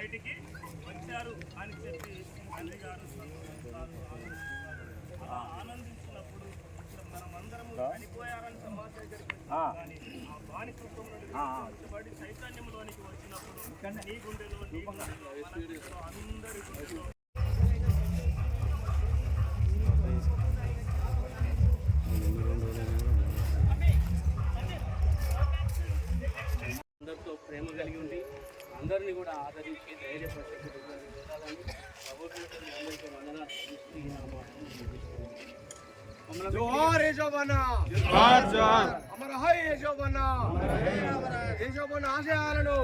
బయటికి వచ్చారు అని చెప్పి తండ్రి గారు. అలా ఆనందించినప్పుడు ఇప్పుడు మనమందరము చనిపోయారని సమాజ దగ్గరికి కానీ ఆ బానిసత్వం నుండి విమోచించబడి చైతన్యంలోనికి వచ్చినప్పుడు నీ గుండెలో నీ మన గుండెలో అందరి గుండెలో జోహార్ యశోబన్నా జోహార్ జోహార్ అమర హై యశోబన్నా యశోబన్న ఆశయాలను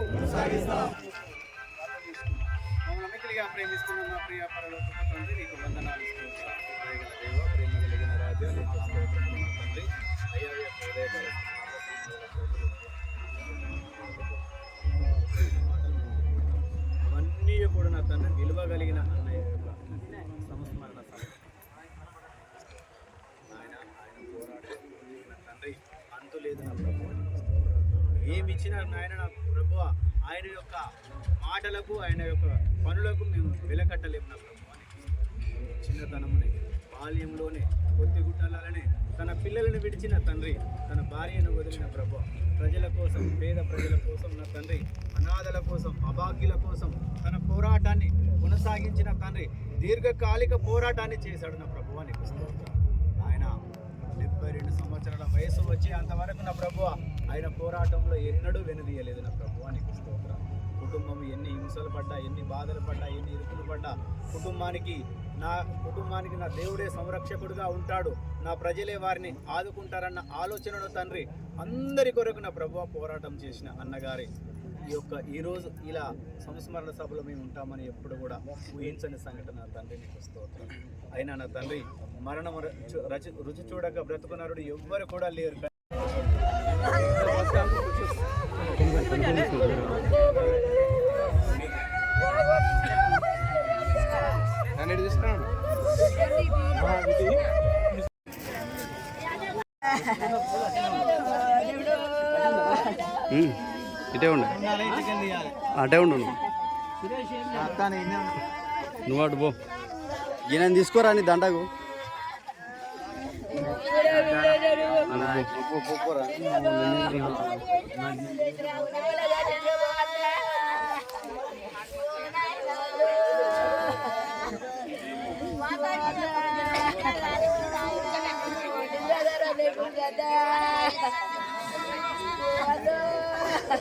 నమ్మకలిగా ప్రేమిస్తున్న మా ప్రియ పరలోక తండ్రి నీకు వందనాలు ఇస్తున్నాను. ప్రేమ కలిగిన రాజ్యాన్ని తండ్రి. అయ్యా నాయన ప్రభు ఆయన యొక్క మాటలకు ఆయన యొక్క పనులకు మేము వెలకట్టలేము నా ప్రభు చిన్నతనమునే బాల్యంలోనే కొద్ది గుట్టలనే తన పిల్లలను విడిచిన తండ్రి తన భార్యను వదిలిన ప్రభు ప్రజల కోసం పేద ప్రజల కోసం నా తండ్రి అనాథల కోసం అభాగ్యుల కోసం తన పోరాటాన్ని కొనసాగించిన తండ్రి దీర్ఘకాలిక పోరాటాన్ని చేశాడు నా ప్రభు అని ఆయన డెబ్బై రెండు సంవత్సరాల వయసు వచ్చి అంతవరకు నా ప్రభు. ఆయన పోరాటంలో ఎన్నడూ వెనుదీయలేదు నా ప్రభు నీకు స్తోత్రం. కుటుంబం ఎన్ని హింసలు పడ్డా ఎన్ని బాధలు పడ్డా ఎన్ని ఇరుకులు పడ్డా. కుటుంబానికి నా కుటుంబానికి నా దేవుడే సంరక్షకుడుగా ఉంటాడు. నా ప్రజలే వారిని ఆదుకుంటారన్న ఆలోచనను తండ్రి. అందరి కొరకు నా ప్రభు పోరాటం చేసిన అన్నగారి. ఈ యొక్క ఈరోజు ఇలా సంస్మరణ సభలో మేము ఉంటామని ఎప్పుడు కూడా ఊహించని సంఘటన నా తండ్రి నీకు స్తోత్రం. అయినా నా తండ్రి మరణం రుచి రచి- రుచి చూడక బ్రతుకున్నారుడు ఎవ్వరు కూడా లేరు. తీసుకున్నాడు ఇటే ఉండు. అటే ఉండు నువ్వు. అటు పో. ఈయన తీసుకోరా నీ దండకు? పో,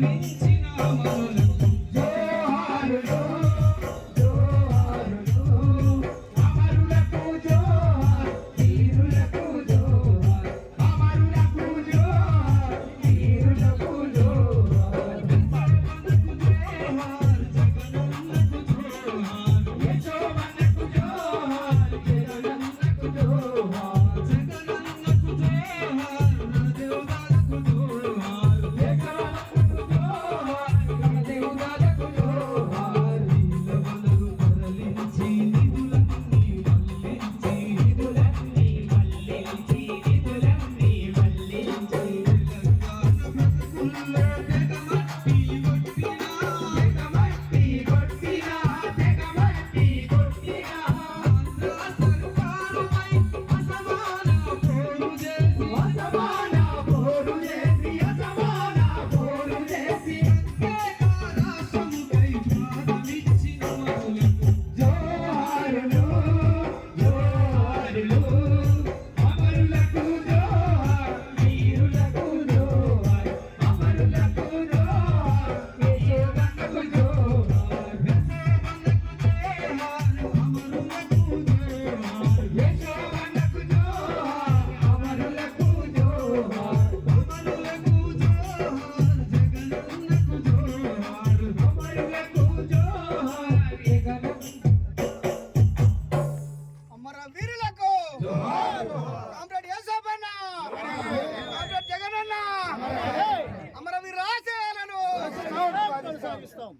please. కొనసాగిస్తాం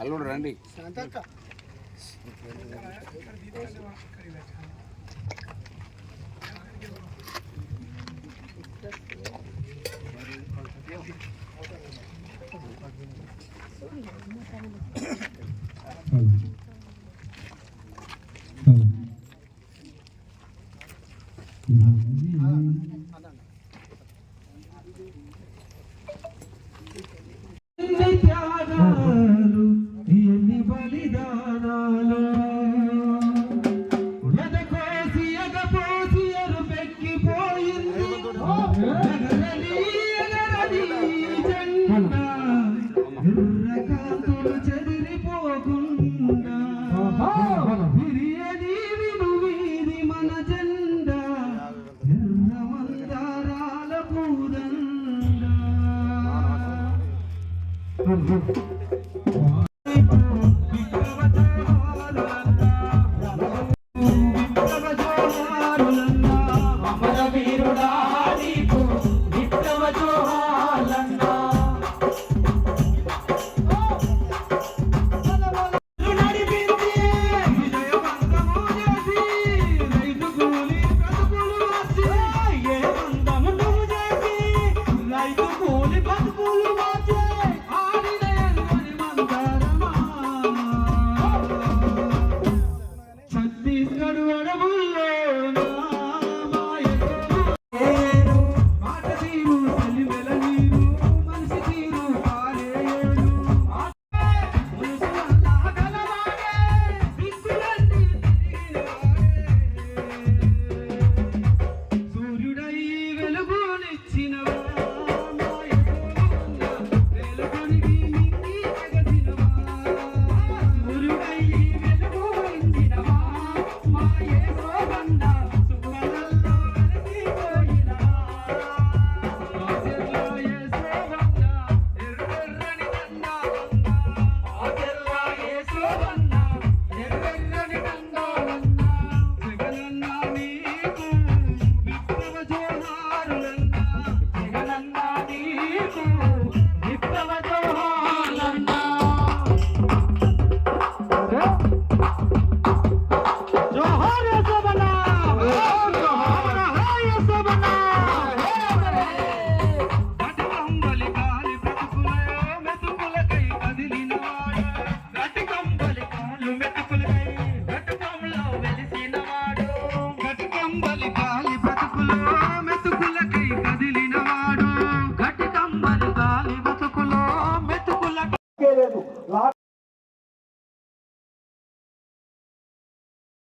అల్లుడు రండి Thank. hmm বলেছি না